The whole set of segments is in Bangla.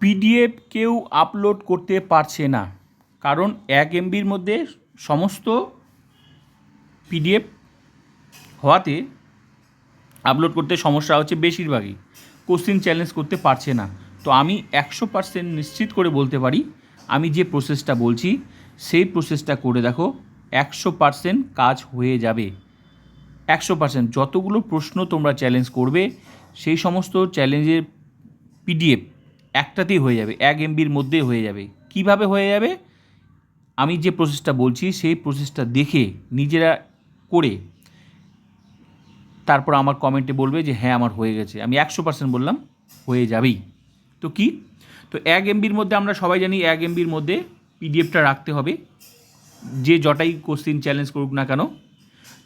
পিডিএফ কেউ আপলোড করতে পারছে না। কারণ এক এমবির মধ্যে সমস্ত পিডিএফ হওয়াতে আপলোড করতে সমস্যা হচ্ছে বেশিরভাগই। কোশ্চিন চ্যালেঞ্জ করতে পারছে না। তো আমি একশো পার্সেন্ট নিশ্চিত করে বলতে পারি, আমি যে প্রসেসটা বলছি, সেই প্রসেসটা করে দেখো, একশো পার্সেন্ট কাজ হয়ে যাবে। একশো পার্সেন্ট যতগুলো প্রশ্ন তোমরা চ্যালেঞ্জ করবে, সেই সমস্ত চ্যালেঞ্জের পিডিএফ একটাতেই হয়ে যাবে, এক এমবির মধ্যে হয়ে যাবে। কীভাবে হয়ে যাবে? আমি যে প্রসেসটা বলছি, সেই প্রসেসটা দেখে, নিজেরা করে, তারপর আমার কমেন্টে বলবে যে হ্যাঁ আমার হয়ে গেছে। আমি একশো পার্সেন্ট বললাম, হয়ে যাবেই। তো কি? তো এক এমবির মধ্যে আমরা সবাই জানি, এক এমবির মধ্যে পিডিএফটা রাখতে হবে। যে যটাই কোশ্চিন চ্যালেঞ্জ করুক না কেন।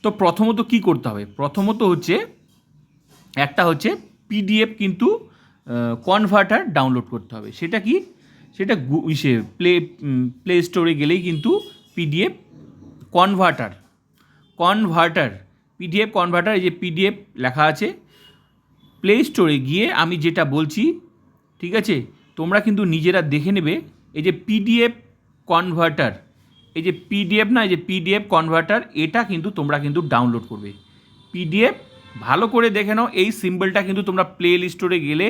তো প্রথমত কি করতে হবে? প্রথমত হচ্ছে, একটা হচ্ছে পিডিএফ কিন্তু কনভার্টার ডাউনলোড করতে হবে। সেটা কি? সেটা ইসে প্লে প্লে স্টোরে গেলেই কিন্তু PDF converter converter PDF converter এই যে পিডিএফ লেখা আছে প্লে স্টোরে গিয়ে আমি যেটা বলছি, ঠিক আছে? তোমরা কিন্তু নিজেরা দেখে নেবে, এই যে পিডিএফ কনভার্টার এই যে পিডিএফ না, এই যে পিডিএফ কনভার্টার এটা কিন্তু তোমরা কিন্তু ডাউনলোড করবে। পিডিএফ ভালো করে দেখে নাও, এই সিম্বলটা কিন্তু তোমরা প্লে স্টোরে গেলে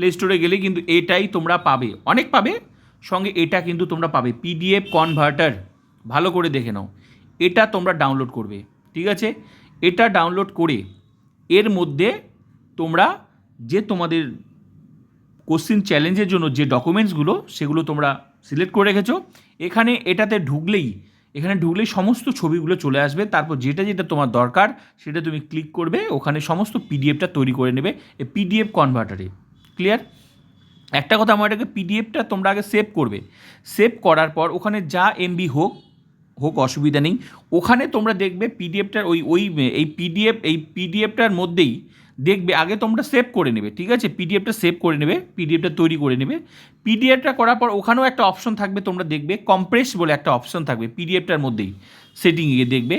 প্লে স্টোরে গেলে কিন্তু এটাই তোমরা পাবে। অনেক পাবে, সঙ্গে এটা কিন্তু তোমরা পাবে। পিডিএফ কনভার্টার ভালো করে দেখে নাও। এটা তোমরা ডাউনলোড করবে, ঠিক আছে? এটা ডাউনলোড করে এর মধ্যে তোমরা যে তোমাদের কোশ্চিন চ্যালেঞ্জের জন্য যে ডকুমেন্টসগুলো সেগুলো তোমরা সিলেক্ট করে রেখেছো। এখানে এটাতে ঢুকলেই, এখানে ঢুকলেই সমস্ত ছবিগুলো চলে আসবে। তারপর যেটা যেটা তোমার দরকার, সেটা তুমি ক্লিক করবে। ওখানে সমস্ত পিডিএফটা তৈরি করে নেবে। এই পিডিএফ কনভার্টারে ক্লিয়ার একটা কথা আমার এটাকে পিডিএফটা তোমরা আগে সেভ করবে। সেভ করার পর ওখানে যা এমবি হোক হোক অসুবিধা নেই, ওখানে তোমরা দেখবে পিডিএফটার ওই ওই, এই পিডিএফ এই পিডিএফটার মধ্যেই দেখবে, আগে তোমরা সেভ করে নেবে, ঠিক আছে? পিডিএফটা সেভ করে নেবে পিডিএফটা তৈরি করে নেবে। পিডিএফটা করার পর ওখানেও একটা অপশন থাকবে, তোমরা দেখবে কম্প্রেস বলে একটা অপশন থাকবে পিডিএফটার মধ্যেই। সেটিংয়ে দেখবে।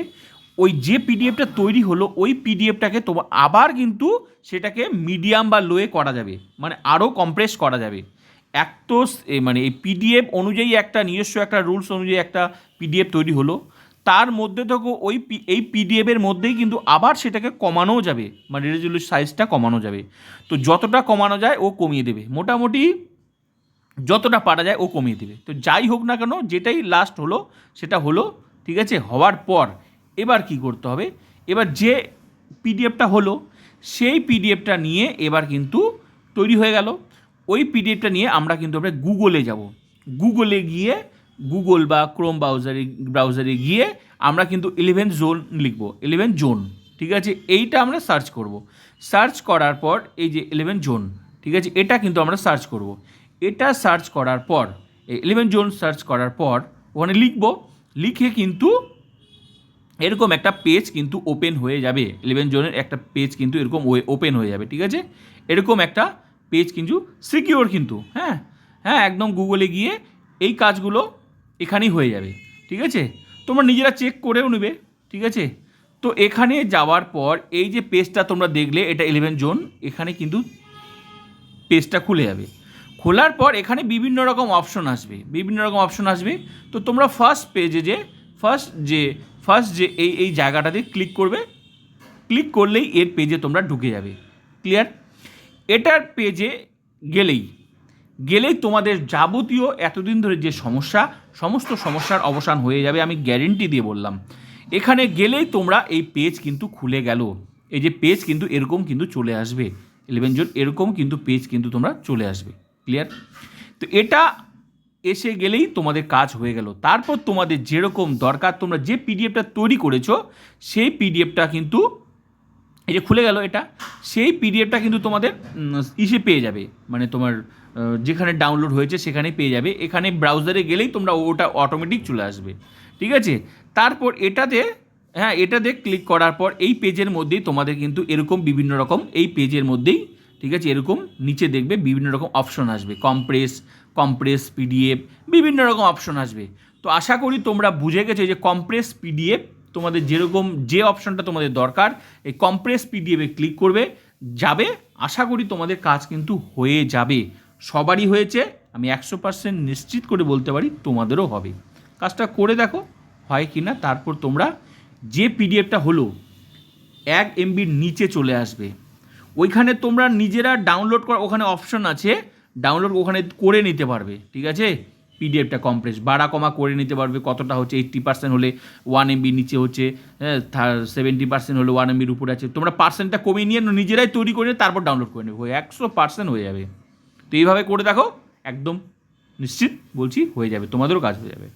ওই যে পিডিএফটা তৈরি হলো, ওই পিডিএফটাকে তোমার আবার কিন্তু সেটাকে মিডিয়াম বা লোয়ে করা যাবে মানে আরও কম্প্রেস করা যাবে। এক তো মানে এই পিডিএফ অনুযায়ী একটা, নিজস্ব একটা রুলস অনুযায়ী একটা পিডিএফ তৈরি হলো। তার মধ্যে থেকে ওই এই পিডিএফের মধ্যেই কিন্তু আবার সেটাকে কমানোও যাবে মানে রেজলিউশন সাইজটা কমানো যাবে। তো যতটা কমানো যায়, ও কমিয়ে দেবে। মোটামুটি যতটা পারা যায়, ও কমিয়ে দেবে। তো যাই হোক না কেন, যেটাই লাস্ট হলো, সেটা হলো, ঠিক আছে, হওয়ার পর এবার কি করতে হবে? এবার যে পিডিএফটা হলো, সেই পিডিএফটা নিয়ে এবার কিন্তু তৈরি হয়ে গেল। ওই পিডিএফটা নিয়ে আমরা কিন্তু আমরা গুগলে যাব। গুগলে গিয়ে, গুগল বা ক্রোম ব্রাউজারে ব্রাউজারে গিয়ে আমরা কিন্তু ইলেভেন জোন লিখব। ইলেভেন জোন ঠিক আছে? এইটা আমরা সার্চ করব। সার্চ করার পর এই যে ইলেভেন জোন ঠিক আছে? এটা কিন্তু আমরা সার্চ করব। এটা সার্চ করার পর, এই ইলেভেন জোন সার্চ করার পর ওখানে লিখব। লিখে কিন্তু এরকম একটা পেজ কিন্তু ওপেন হয়ে যাবে। ইলেভেন জোনের একটা পেজ কিন্তু এরকম ওপেন হয়ে যাবে, ঠিক আছে? এরকম একটা পেজ কিন্তু সিকিওর কিন্তু হ্যাঁ? হ্যাঁ একদম গুগলে গিয়ে এই কাজগুলো এখানেই হয়ে যাবে, ঠিক আছে? তোমরা নিজেরা চেক করেও নেবে, ঠিক আছে? তো এখানে যাওয়ার পর এই যে পেজটা তোমরা দেখলে, এটা ইলেভেন জোন, এখানে কিন্তু পেজটা খুলে যাবে। খোলার পর এখানে বিভিন্ন রকম অপশন আসবে, বিভিন্ন রকম অপশন আসবে। তো তোমরা ফার্স্ট পেজে যে ফার্স্ট যে ফার্স্ট যে এই এই জায়গাটাতে ক্লিক করবে ক্লিক করলেই এর পেজে তোমরা ঢুকে যাবে। ক্লিয়ার এটার পেজে গেলেই গেলেই তোমাদের যাবতীয় এতদিন ধরে যে সমস্যা, সমস্ত সমস্যার অবসান হয়ে যাবে, আমি গ্যারেন্টি দিয়ে বললাম। এখানে গেলেই তোমরা এই পেজ কিন্তু খুলে গেল। এই যে পেজ কিন্তু এরকম কিন্তু চলে আসবে। ইলেভেন জোন এরকম কিন্তু পেজ কিন্তু তোমরা চলে আসবে। ক্লিয়ার তো এটা এসে গেলেই তোমাদের কাজ হয়ে গেল। তারপর তোমাদের যেরকম দরকার তোমরা যে পিডিএফটা তৈরি করেছ, সেই পিডিএফটা কিন্তু এই যে খুলে গেল এটা, সেই পিডিএফটা কিন্তু তোমাদের ইসে পেয়ে যাবে। মানে তোমার যেখানে ডাউনলোড হয়েছে সেখানেই পেয়ে যাবে। এখানে ব্রাউজারে গেলেই তোমরা ওটা অটোমেটিক চলে আসবে। ঠিক আছে? তারপর এটাতে হ্যাঁ এটাতে ক্লিক করার পর এই পেজের মধ্যেই তোমাদের কিন্তু এরকম বিভিন্ন রকম এই পেজের মধ্যেই ঠিক আছে? এরকম নিচে দেখবে বিভিন্ন রকম অপশন আসবে। কম্প্রেস কম্প্রেস পিডিএফ বিভিন্ন রকম অপশন আসবে। তো আশা করি তোমরা বুঝে গেছো যে কম্প্রেস পিডিএফ তোমাদের যেরকম যে অপশনটা তোমাদের দরকার, এই কম্প্রেস পিডিএফে ক্লিক করবে, যাবে। আশা করি তোমাদের কাজ কিন্তু হয়ে যাবে। সবারই হয়েছে, আমি একশো পার্সেন্ট নিশ্চিত করে বলতে পারি, তোমাদেরও হবে। কাজটা করে দেখো, হয় কি না? তারপর তোমরা যে পিডিএফটা হলো, এক এমবির নিচে চলে আসবে। ওইখানে তোমরা নিজেরা ডাউনলোড করা, ওখানে অপশন আছে ডাউনলোড ওখানে করে নিতে পারবে, ঠিক আছে? পিডিএফটা কমপ্রেস বাড়া কমা করে নিতে পারবে, কতটা হচ্ছে এইট্টি পার্সেন্ট হলে ওয়ান এমবি নিচে হচ্ছে হ্যাঁ সেভেন্টি পার্সেন্ট হলে ওয়ান এমবির উপরে আছে, তোমরা পার্সেন্টটা কমিয়ে নিয়ে নিজেরাই তৈরি করে তারপর ডাউনলোড করে নেবে একশো পার্সেন্ট হয়ে যাবে। তো এইভাবে করে দেখো, একদম নিশ্চিত বলছি হয়ে যাবে, তোমাদেরও কাজ হয়ে যাবে।